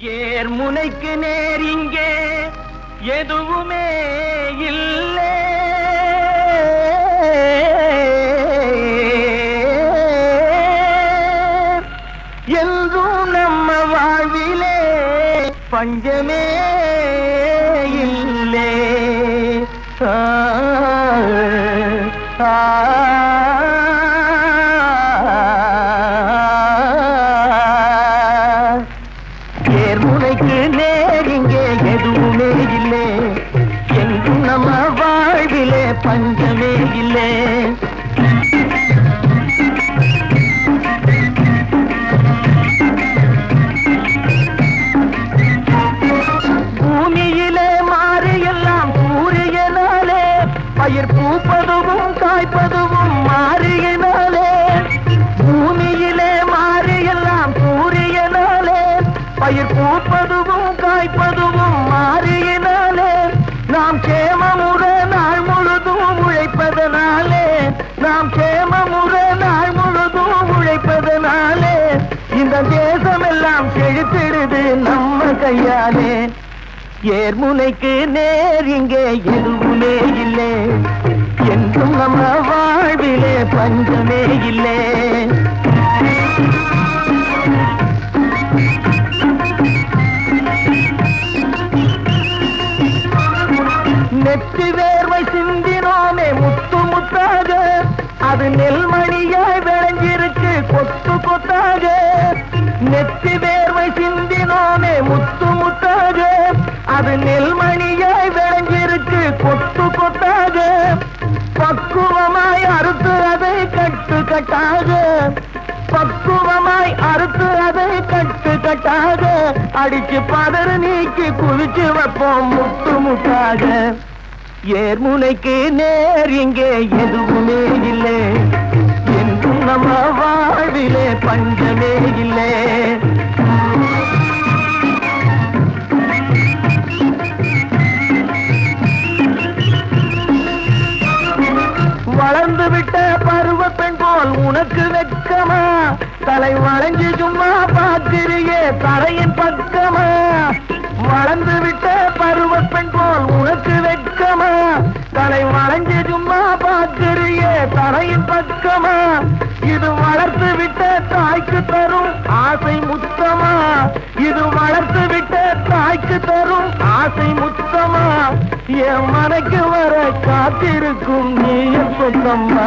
ஏர் முனைக்கு நேர் இங்கே எதுவுமே இல்லை. என்றும் நம்ம வாழ்விலே பஞ்சமே இல்லை. ஆ, நாம் கேமமுற நாள் முழுதும் உழைப்பதனாலே இந்த தேசமெல்லாம் செழித்திடுது நம்ம கையாலே. ஏர்முனைக்கு நேர் இங்கே எதுவுமே இல்லை. என்றும் நம்ம வாழ்விலே பஞ்சமே இல்லை. நெற்றி அது நெல்மணியாய் விளைஞ்சிருக்கு கொத்து கொத்தாக நெத்தி வேர்வை சிந்தினோமே முத்து முத்தாக அது நெல்மணியாய் விளைஞ்சிருக்கு கொத்து கொத்தாக பக்குவமாய் அறுத்து அதை கட்டு கட்டாக. பக்குவமாய் அறுத்து அதை கட்டு கட்டாக. அடிச்சு பதறு நீக்கி குவிச்சு வைப்போம் முத்து முத்தாக ஏர்முனைக்கு நேர் இங்கே எதுவுமே இல்லை. என்றும் நம்ம வாழ்விலே பஞ்சமே இல்லை. வளர்ந்து விட்ட பருவ பெண் போல் உனக்கு வெக்கமா தலை வளைஞ்சு சும்மா பார்க்கிறியே தலையின் பக்கமா? வளர்ந்து விட்ட தாய்க்கு தரும் ஆசை முத்தமா என் மனைக்கு வர காத்திருக்கும் நீ சொந்தம்மா.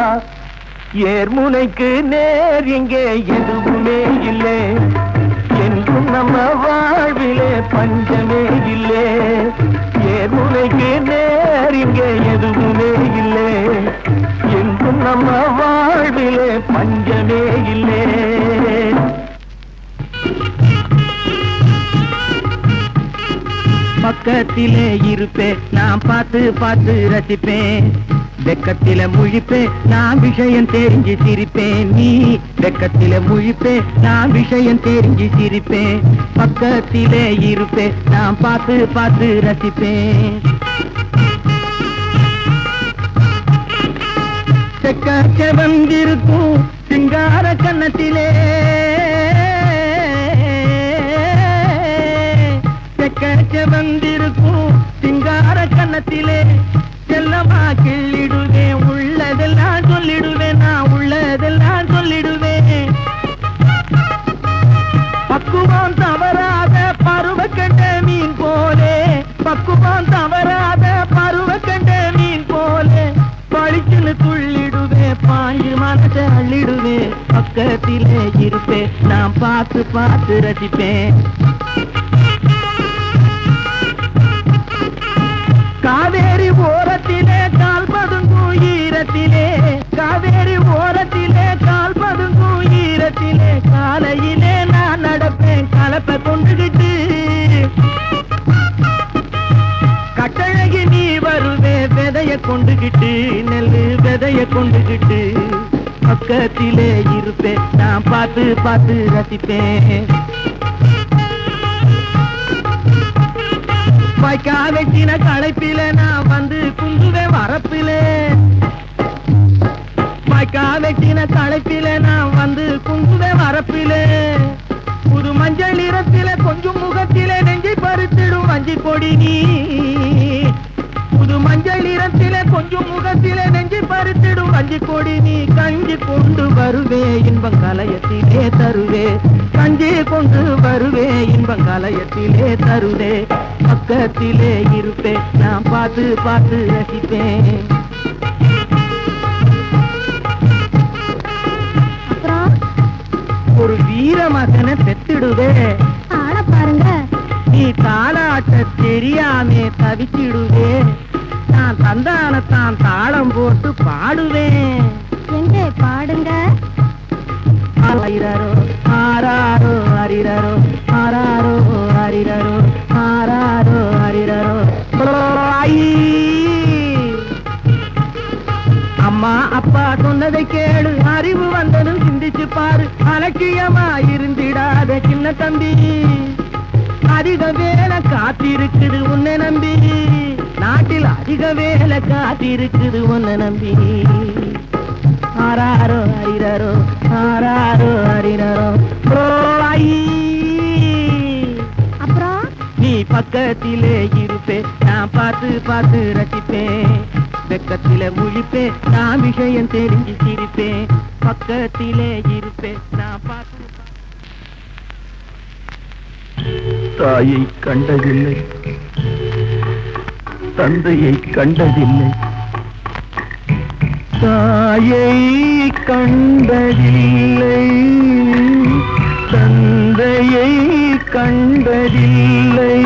ஏர்முனைக்கு நேர் இங்கே எதுவுமே இல்லை. என்றும் நம்ம வாழ்விலே பஞ்சமே இல்லை. பக்கத்திலே இருப்பேன் நான் பார்த்து பார்த்து ரசிப்பேன். வெக்கத்தில முழிப்பேன் நான் விஷயம் தெரிஞ்சு சிரிப்பேன். நீ வெக்கத்தில முழிப்பேன் நான் விஷயம் தெரிஞ்சு சிரிப்பேன். பக்கத்திலே இருப்பேன் நான் பார்த்து பார்த்து ரசிப்பேன். செக்க வந்திருக்கும் சிங்கார கன்னத்திலே. செக்க வந்திருக்கும் சிங்கார கன்னத்திலே செல்லமா கிள்ளிடுவேன் உள்ளதெல்லாம் சொல்லிடுவேன் நான் உள்ளதெல்லாம் சொல்லிடுவேன் பக்குவம் தவறாத பருவ கண்ட மீன் போலே பக்குவம் தவறாத பருவ கண்ட மீன் போலே. பழிச்சுன்னு துள்ளிடுவேன் பாஞ்சு மனசை அள்ளிடுவேன் பக்கத்திலே இருப்பேன் நான் பார்த்து பார்த்து ரசிப்பேன். காவேரி ஓரத்திலே கால் பதுங்கும் ஈரத்திலே. காவேரி ஓரத்திலே கால் பதுங்கும் ஈரத்திலே. காலையிலே நான் நடப்பேன் கலப்பை கொண்டுகிட்டு. கட்டழகி நீ வருவே விதைய கொண்டுகிட்டு. நெல்லு விதைய கொண்டுகிட்டு. பக்கத்திலே இருப்பேன் நான் பார்த்து பார்த்து ரசிப்பேன். வாய்க்கா வெட்டின களைப்பில நான் வந்து குந்துவேன் வரப்பிலே. வாய்க்கா வெட்டின களைப்பில நான் வந்து குந்துவேன் வரப்பிலே. புது மஞ்சள் நிறத்தில கொஞ்சம் முகத்தில நெஞ்சை பறித்திடும் வஞ்சி கொடி நீ. புது மஞ்சள் நிறத்தில கொஞ்சம் முகத்தில நெஞ்சு பறித்திடும் வஞ்சி கொடி நீ. கஞ்சி கொண்டு வருவே இன்பம் கலையத்திலே தருவே. கஞ்சி கொண்டு வருவே இன்பம் கலையத்திலே தருவே. பக்கத்திலே இருப்பே நான் பார்த்து பார்த்து ரசிப்பேன். ஒரு வீர மகனை பெத்திடுவே ஆள பாருங்க. நீ தாளாட்ட தெரியாமே தவிச்சிடுவே நான் தந்தானத்தான் தாளம் போட்டு பாடுவேன். எங்கே பாடுங்க? ஆரிரரோ ஆராரோ அரிரரோ ஆராரோ அரிரரோ ஆராரோ அரிரரோ அம்மா அப்பா சொன்னதை கேளு. அறிவு வந்ததும் சிந்திச்சு பாரு. அலட்சியமா இருந்திடாத சின்ன தம்பி. அதிக வேலை காத்திருக்குது உன்னை நம்பி. நாட்டில் அதிக வேலை காத்திருக்குது உன்னை நம்பி. ஆராரோ அரிரரோ ஆராரோ அரிரரோ! அப்புறம்? நீ பக்கத்திலே இருப்பே நான் பார்த்து பார்த்து ரசிப்பேன் வெக்கத்திலே முழிப்பேன் நான் விஷயம் தெரிஞ்சு சிரிப்பேன் பக்கத்திலே இருப்பேன் நான் பார்த்து தாயை கண்டதில்லை. தந்தையை கண்டதில்லை. தாயை கண்டதில்லை தந்தையை கண்டதில்லை.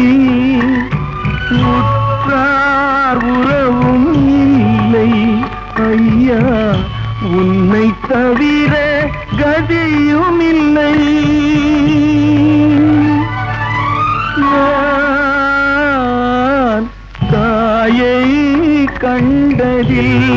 உற்றார் உறவும் இல்லை ஐயா உன்னை தவிர கதியும் இல்லை. தாயை கண்டதில்லை.